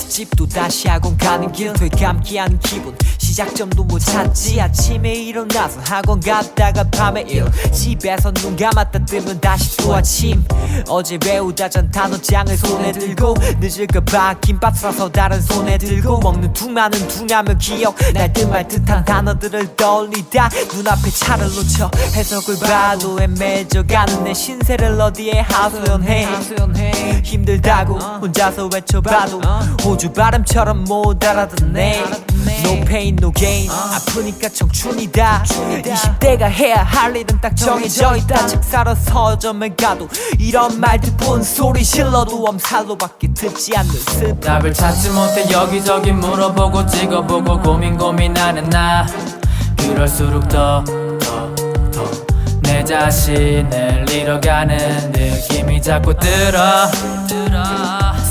학원에서 집도 다시 학원 가는 길 되감기 하는 기분. 시작점도 못 찾지. 아침에 일어나서 학원 갔다가 밤에 일. 집에서 눈 감았다 뜨면 다시 또 아침. 어제 배우다 전 단어장을 손에 들고 늦을까봐 김밥 싸서 다른 손에 들고 먹는 둥 많은 둥하면 기억. 날듯 말 듯한 단어들을 떠올리다 눈앞에 차를 놓쳐 해석을 봐도 애매져가는 내 신세를 어디에 하소연해? 힘들다고 혼자서 외쳐봐도 호주 발음처럼 못 알아듣네. No pain no gain. 아프니까 청춘이다. 20대가 해야 할 일은 딱 정해져 있다. 책 사러 서점에 가도 이런 말들 본 소리 실러도 엄살로밖에 듣지 않는 습 답을 찾지 못해 여기저기 물어보고 찍어보고 고민 고민하는 나. 그럴수록 더 내 자신을 잃어가는 느낌이 자꾸 들어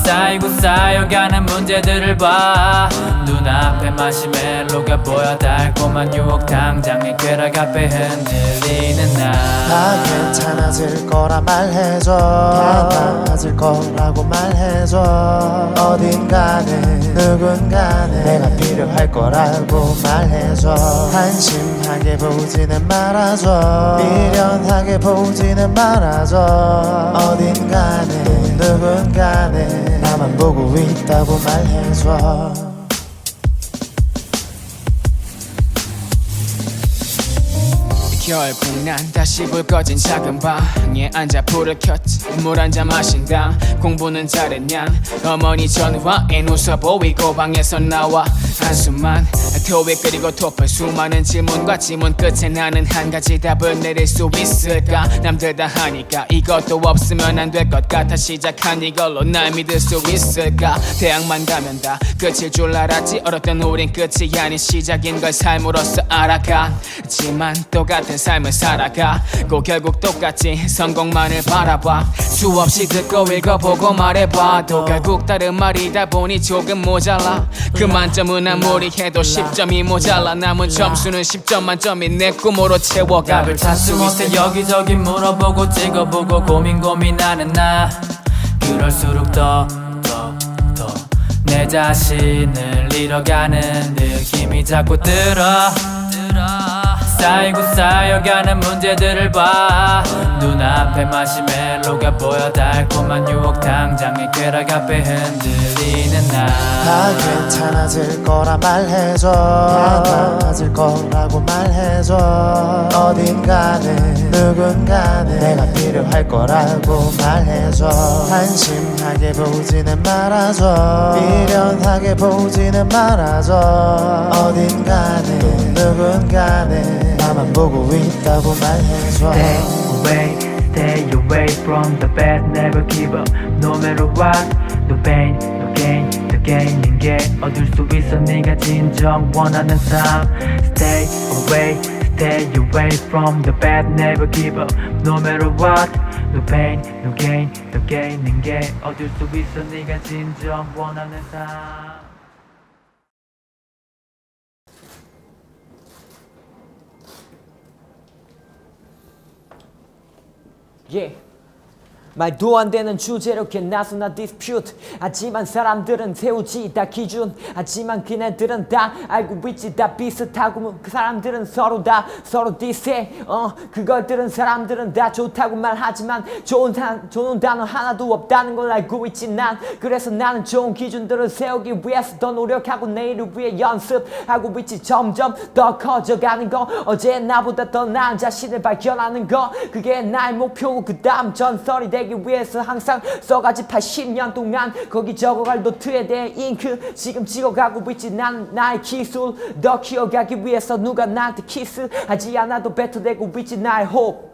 쌓이고 쌓여가는 문제들을 봐. 눈앞에 마시멜로가 보여 달콤한 유혹 당장의 쾌락 앞에 흔들리는 다나 괜찮아질 거라 말해줘. 괜찮아질 거라고 말해줘. 어딘가는 누군가는 내가 필요할 거라고 말해줘. 한심하게 보지는 말아줘. 미련하게 보지는 말아줘. 어딘가는 누군가는 나만 보고 있다고 말해줘 결국 난 다시 불 꺼진 작은 방에 앉아 불을 켰지. 물 한 잔 마신다. 공부는 잘했냐? 어머니 전화엔 웃어 보이고 방에서 나와. 한숨만 토익 그리고 토플 수많은 질문과 지문 끝에 나는 한 가지 답을 내릴 수 있을까? 남들 다 하니까 이것도 없으면 안 될 것 같아. 시작한 이걸로 날 믿을 수 있을까? 대학만 가면 다 끝일 줄 알았지. 어렸던 우린 끝이 아닌 시작인 걸 삶으로써 알아가지만 똑같은 삶을 살아가고 결국 똑같이 성공만을 바라봐. 수없이 듣고 읽어보고 말해봐도 결국 다른 말이다 보니 조금 모자라. 그 만점은 아무리 해도 10점이 모자라. 남은 점수는 10점 만점이 내 꿈으로 채워가. 답을 찾지 못해 여기저기 물어보고 찍어보고 고민 고민하는 나. 그럴수록 더더더내 자신을 잃어가는 느낌이 자꾸 들어 쌓이고 쌓여가는 문제들을 봐. 눈앞에 마시멜로가 보여 달콤한 유혹 당장의 쾌락 앞에 흔들리는 다나 괜찮아질 거라 말해줘. 괜찮아질 거라고 말해줘. 어딘가는 누군가는 내가 필요할 거라고 말해줘 한심하게 보지는 말아줘 미련하게 보지는 말아줘 어딘가는 누군가는 나만 보고 있다고 말해줘 Stay away, stay away from the bad, never give up No matter what, no pain, no gain The gain인 게 얻을 수 있어 네가 진정 원하는 삶 Stay away, stay away from the bad, never give up No matter what, no pain, no gain The gain인 게 얻을 수 있어 네가 진정 원하는 삶 Yeah. 말도 안 되는 주제로 개나소나 디스퓨트 하지만 사람들은 세우지 다 기준. 하지만 그네들은 다 알고 있지 다 비슷하고 그 사람들은 서로 다 서로 디스해. 어 그것들은 사람들은 다 좋다고 말하지만 좋은, 단, 좋은 단어 하나도 없다는 걸 알고 있지 난. 그래서 나는 좋은 기준들을 세우기 위해서 더 노력하고 내일을 위해 연습하고 있지. 점점 더 커져가는 거. 어제 나보다 더 나은 자신을 발견하는 거. 그게 나의 목표고 그 다음 전설이 되기 위해서 항상 써가지 80년 동안 거기 적어갈 노트에 대해 잉크 지금 찍어가고 있지. 난 나의 기술 더 키워가기 위해서 누가 나한테 키스하지 않아도 뱉어대고 있지. 나의 호흡